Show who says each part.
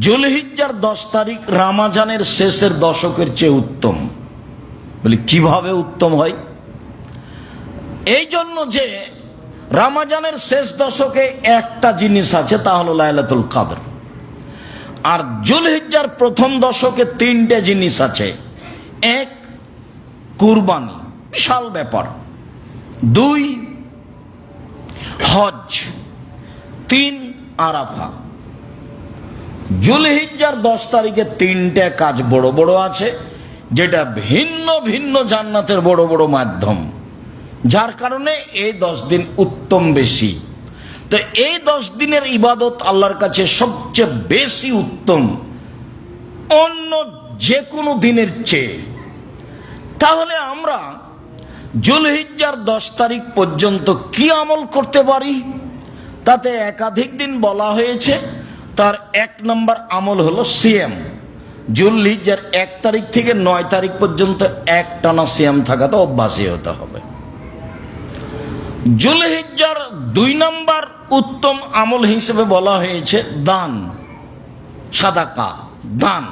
Speaker 1: জুলহিজ্জার দশ তারিখ রামাজানের শেষের দশকের চেয়ে উত্তম। বলি, কীভাবে উত্তম হয়? এই জন্য যে রামাজানের শেষ দশকে একটা জিনিস আছে, তা হলো লাইলাতুল কাদর। আর জুলহিজ্জার প্রথম দশকে তিনটে জিনিস আছে। এক, কুরবানি, বিশাল ব্যাপার। দুই, হজ। তিন আরাফা জুলহিজ্জার দশ তারিখে তিনটে কাজ বড় বড় আছে, যেটা ভিন্ন ভিন্ন জান্নাতের বড় বড় মাধ্যম। যার কারণে এই দশ দিন উত্তম বেশি। তো এই দশ দিনের ইবাদত আল্লাহর কাছে সবচেয়ে বেশি উত্তম। অন্য যে কোনো দিনের চেয়ে। তাহলে আমরা জুলহিজ্জার দশ তারিখ পর্যন্ত কি আমল করতে পারি? তাতে একাধিক দিন বলা হয়েছে। তার এক নম্বর আমল হলো সিএম। জুলহিজ্জার এক তারিখ থেকে নয় তারিখ পর্যন্ত এক টানা সিএম থাকাতে অভ্যাসী হতে হবে। জুলহিজ্জার দুই নম্বর উত্তম আমল হিসেবে বলা হয়েছে দান, সাদাকা, দান।